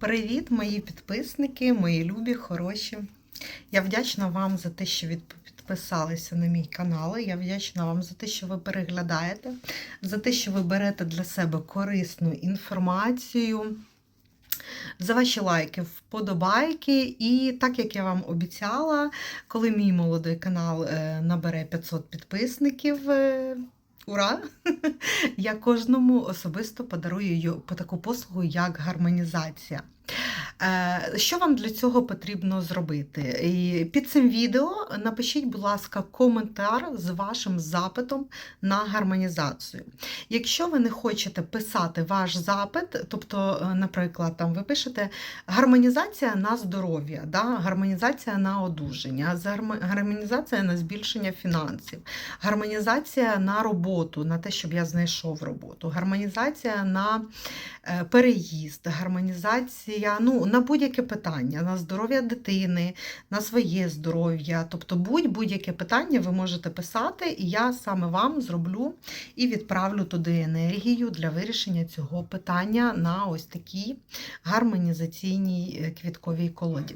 Привіт, мої підписники, мої любі, хороші. Я вдячна вам за те, що підписалися на мій канал. Я вдячна вам за те, що ви переглядаєте, за те, що ви берете для себе корисну інформацію. За ваші лайки, вподобайки. І так як я вам обіцяла, коли мій молодий канал е, набере 500 підписників, е, ура! Я кожному особисто подарую по таку послугу, як гармонізація. Е, Що вам для цього потрібно зробити? І під цим відео напишіть, будь ласка, коментар з вашим запитом на гармонізацію. Якщо ви не хочете писати ваш запит, тобто, е, наприклад, там ви пишете гармонізація на здоров'я, да? гармонізація на одужання, гармонізація на збільшення фінансів, гармонізація на роботу, на те, щоб я знайшов роботу, гармонізація на е, переїзд, гармонізація ну, на будь-яке питання, на здоров'я дитини, на своє здоров'я. Тобто будь-будь-яке питання ви можете писати, і я саме вам зроблю і відправлю туди енергію для вирішення цього питання на ось такій гармонізаційній е, квітковій колоді.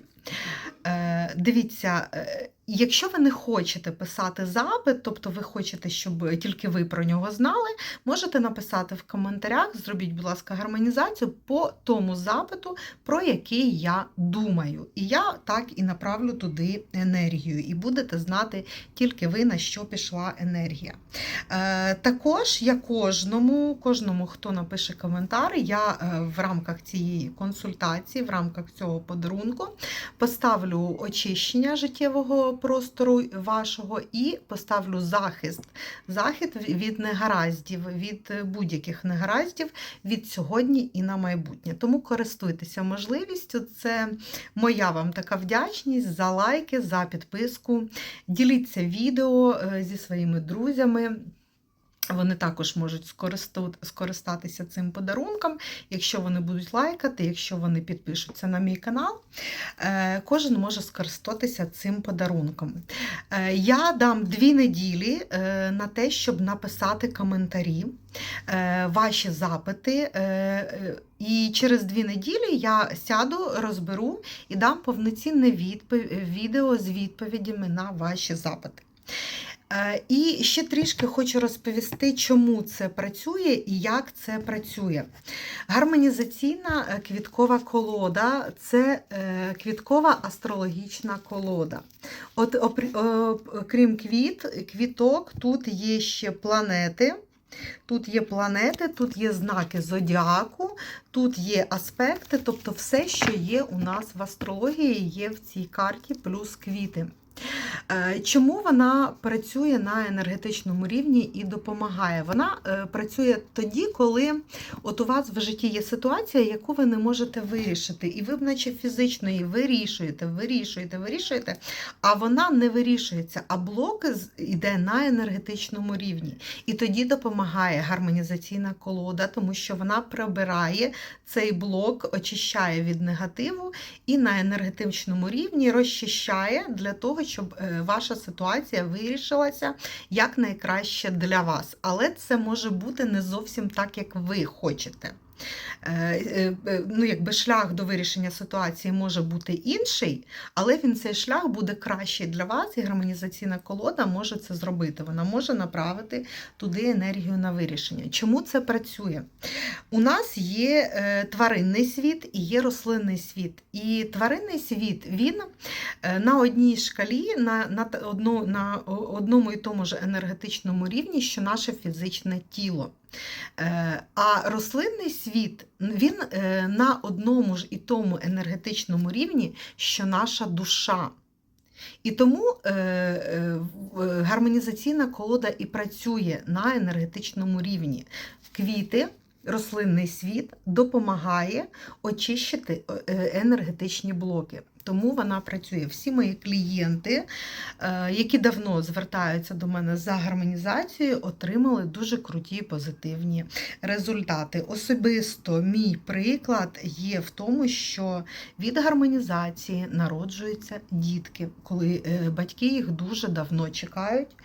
Е, Дивіться, е, якщо ви не хочете писати запит, тобто ви хочете, щоб тільки ви про нього знали, можете написати в коментарях, зробіть, будь ласка, гармонізацію по тому запиту, про який я думаю. І я так і направлю туди енергію, і будете знати тільки ви, на що пішла енергія. Е, також я кожному, кожному, хто напише коментар, я в рамках цієї консультації, в рамках цього подарунку поставлю очищення життєвого простору вашого і поставлю захист. Захист від негараздів, від е, будь-яких негараздів від сьогодні і на майбутнє. Тому користуйтеся можливістю. Це моя вам така вдячність за лайки, за підписку. Діліться відео е, зі своїми друзями. Вони також можуть скористатися цим подарунком, якщо вони будуть лайкати, якщо вони підпишуться на мій канал, е, кожен може скористатися цим подарунком. Е, Я дам дві неділі е, на те, щоб написати коментарі, ваші запити. І через дві неділі я сяду, розберу і дам повноцінне відео з відповідями на ваші запити. Е, І ще трішки хочу розповісти, чому це працює і як це працює. Гармонізаційна е, квіткова колода це е, квіткова астрологічна колода. От, крім квіт, квіток, тут є ще планети. Тут є планети, тут є знаки зодіаку, тут є аспекти, тобто все, що є у нас в астрології, є в цій карті, плюс квіти. Е, Чому вона працює на енергетичному рівні і допомагає? Вона е, працює тоді, коли от у вас в житті є ситуація, яку ви не можете вирішити, і ви, наче фізично її вирішуєте, вирішуєте, вирішуєте, а вона не вирішується, а блок йде на енергетичному рівні. І тоді допомагає гармонізаційна колода, тому що вона прибирає цей блок, очищає від негативу і на енергетичному рівні розчищає для того, щоб е, ваша ситуація вирішилася як найкраще для вас. Але це може бути не зовсім так, як ви хочете. Е, е, е, Ну, якби шлях до вирішення ситуації може бути інший, але він цей шлях буде кращий для вас, і гармонізаційна колода може це зробити. Вона може направити туди енергію на вирішення. Чому це працює? У нас є тваринний світ і є рослинний світ. І тваринний світ він на одній шкалі, на, на, одну, на одному і тому ж енергетичному рівні, що наше фізичне тіло. Е, А рослинний світ він е, на одному ж і тому енергетичному рівні, що наша душа. І тому е, гармонізаційна колода і працює на енергетичному рівні. Квіти, рослинний світ допомагає очищити енергетичні блоки. Тому вона працює. Всі мої клієнти, е, які давно звертаються до мене за гармонізацією, отримали дуже круті позитивні результати. Особисто мій приклад є в тому, що від гармонізації народжуються дітки, коли е, батьки їх дуже давно чекають.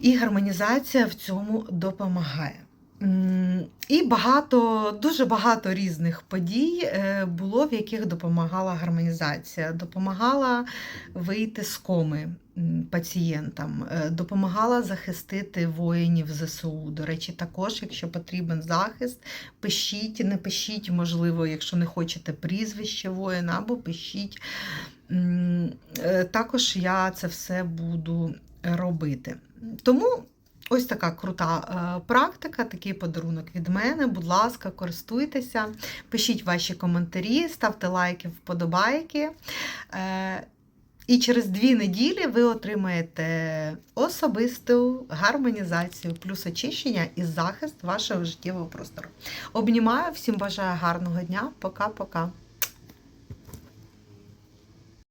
І гармонізація в цьому допомагає. І багато, дуже багато різних подій е, було, в яких допомагала гармонізація. Допомагала вийти з коми пацієнтам, е, допомагала захистити воїнів ЗСУ. До речі, також, якщо потрібен захист, пишіть, не пишіть, можливо, якщо не хочете прізвище воїна, або пишіть. Е, Також я це все буду робити. Тому ось така крута е, практика, такий подарунок від мене. Будь ласка, користуйтеся, пишіть ваші коментарі, ставте лайки, вподобайки. Е, І через дві неділі ви отримаєте особисту гармонізацію, плюс очищення і захист вашого життєвого простору. Обнімаю, всім бажаю гарного дня. Пока-пока.